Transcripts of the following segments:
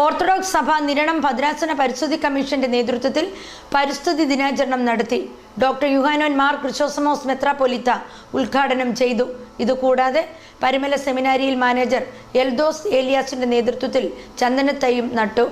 Orthodox സഭ നിരണം ഭദ്രാസന പരിസ്ഥിതി കമ്മീഷന്റെ നേതൃത്വത്തിൽ പരിസ്ഥിതി ദിനാചരണം നടത്തി. ഡോക്ടർ യുഹാനോൻ മാർ ക്രിസോസമോസ് മെത്രാപൊലിത്ത ഉദ്ഘാടനം ചെയ്തു. ഇതുകൂടാതെ പരിമല സെമിനാരിയിൽ മാനേജർ എൽദോസ് ഏലിയാസിന്റെ നേതൃത്വത്തിൽ ചന്ദനത്തൈയും നട്ടു.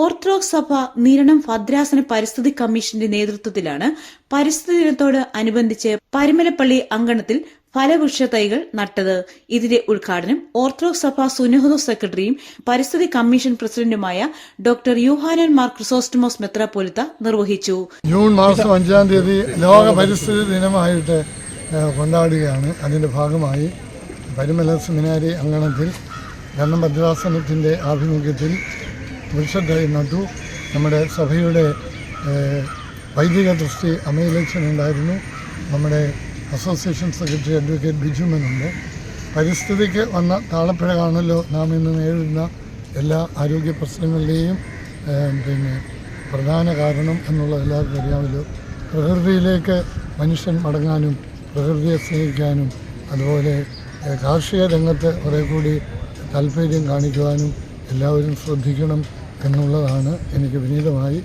ഓർത്തഡോക്സ് സഭ നിരണം ഭദ്രാസന പരിസ്ഥിതി കമ്മീഷന്റെ നേതൃത്വത്തിലാണ് പരിസ്ഥിതി ദിനത്തോട് അനുബന്ധിച്ച് പരിമലപ്പള്ളി അങ്കണത്തിൽ ഫലവൃക്ഷ തൈകൾ നട്ടത്. ഇതിന്റെ ഉദ്ഘാടനം ഓർത്തഡോക്സ് സഭ സുനഹദോ സെക്രട്ടറിയും പരിസ്ഥിതി കമ്മീഷൻ പ്രസിഡന്റുമായ ഡോക്ടർ യുഹാനൻ മാർ ക്രിസോസ്റ്റമോസ് മെത്രാപ്പൊലിത്ത നിർവഹിച്ചു. ജൂൺ മാസം അഞ്ചാം തീയതി ലോക പരിസ്ഥിതി ദിനമായിട്ട് കൊണ്ടാടുകയാണ്. അതിന്റെ ഭാഗമായി പരിമല സെമിനാരി അങ്കണത്തിൽ ഗണ്ണം ഭദ്രാസനത്തിന്റെ ആഭിമുഖ്യത്തിൽ വൃക്ഷത്തൈ നട്ടു. നമ്മുടെ സഭയുടെ വൈദിക ദൃഷ്ടി അമയിലക്ഷൻ ഉണ്ടായിരുന്നു നമ്മുടെ അസോസിയേഷൻ സെക്രട്ടറി അഡ്വക്കേറ്റ് ബിജു ബിജുമനുണ്ട്. പരിസ്ഥിതിക്ക് വന്ന താളപ്പിഴ കാണല്ലോ നാം ഇന്ന് നേരിടുന്ന എല്ലാ ആരോഗ്യ പ്രശ്നങ്ങളുടെയും പിന്നെ പ്രധാന കാരണം എന്നുള്ളത് എല്ലാവർക്കും അറിയാമല്ലോ. പ്രകൃതിയിലേക്ക് മനുഷ്യൻ മടങ്ങാനും പ്രകൃതിയെ സ്നേഹിക്കാനും അതുപോലെ കാർഷിക രംഗത്ത് കുറേ കൂടി താല്പര്യം കാണിക്കുവാനും എല്ലാവരും ശ്രദ്ധിക്കണം. എന്നുള്ളതാണ് എനിക്ക് വിനീതമായി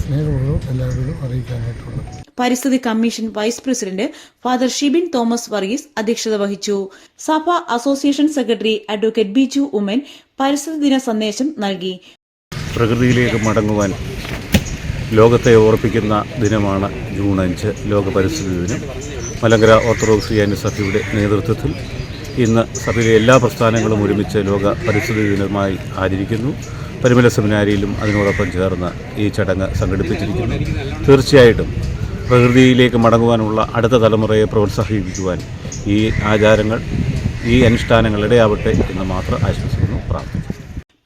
സ്നേഹപൂർവം എല്ലാവരോടും അറിയിക്കാനായിട്ടുള്ളത്. പരിസ്ഥിതി commission vice president father Shibin Thomas Varghese അധ്യക്ഷത വഹിച്ചു. സഭ association secretary advocate Biju Oommen പരിസ്ഥിതി ദിന സന്ദേശം നൽകി. പ്രകൃതിയിലേക്ക് മടങ്ങുവാൻ ലോകത്തെ ഓർപ്പിക്കുന്ന ദിനമാണ് ജൂൺ അഞ്ച് ലോക പരിസ്ഥിതി ദിനം. മലങ്കര ഓർത്തഡോക്സ് ക്രിസ്ത്യാനി സഭയുടെ നേതൃത്വത്തിൽ ഇന്ന് സഭയിലെ എല്ലാ പ്രസ്ഥാനങ്ങളും ഒരുമിച്ച് ലോക പരിസ്ഥിതി ദിനമായി ആചരിക്കുന്നു. പരിമല സെമിനാരിയിലും അതിനോടൊപ്പം ചേർന്ന് ഈ ചടങ്ങ് സംഘടിപ്പിച്ചിരിക്കുന്നു. തീർച്ചയായിട്ടും പ്രകൃതിയിലേക്ക് മടങ്ങുവാനുള്ള അടുത്ത തലമുറയെ പ്രോത്സാഹിപ്പിക്കുവാൻ ഈ ആചാരങ്ങൾ ഈ അനുഷ്ഠാനങ്ങൾ ഇടയാവട്ടെ എന്ന് മാത്രം ആശംസിക്കുന്നു.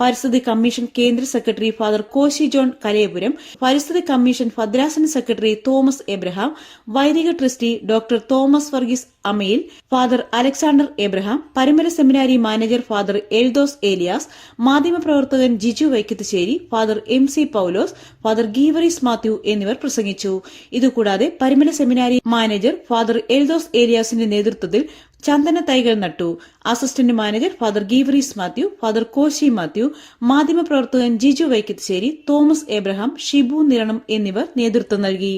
പരിസ്ഥിതി കമ്മീഷൻ കേന്ദ്ര secretary father Koshy John Kalayapuram പരിസ്ഥിതി കമ്മീഷൻ ഭദ്രാസന സെക്രട്ടറി തോമസ് എബ്രഹാം വൈദിക trustee doctor Thomas Varghese Amayil father Alexander Abraham Parumala seminary manager father Eldhose Elias മാധ്യമപ്രവർത്തകൻ Jiju Vaikathussery father M C Paulose father Geevarghese Mathew എന്നിവർ പ്രസംഗിച്ചു. ഇതുകൂടാതെ Parumala seminary manager father Eldhose ഏലിയാസിന്റെ നേതൃത്വത്തിൽ ചന്ദന തൈകൾ നട്ടു. Assistant manager father Geevarghese Mathew father Koshy Mathew മാധ്യമപ്രവർത്തകൻ Jiju Vaikathussery Thomas Abraham Shibu Niranam എന്നിവർ നേതൃത്വം നൽകി.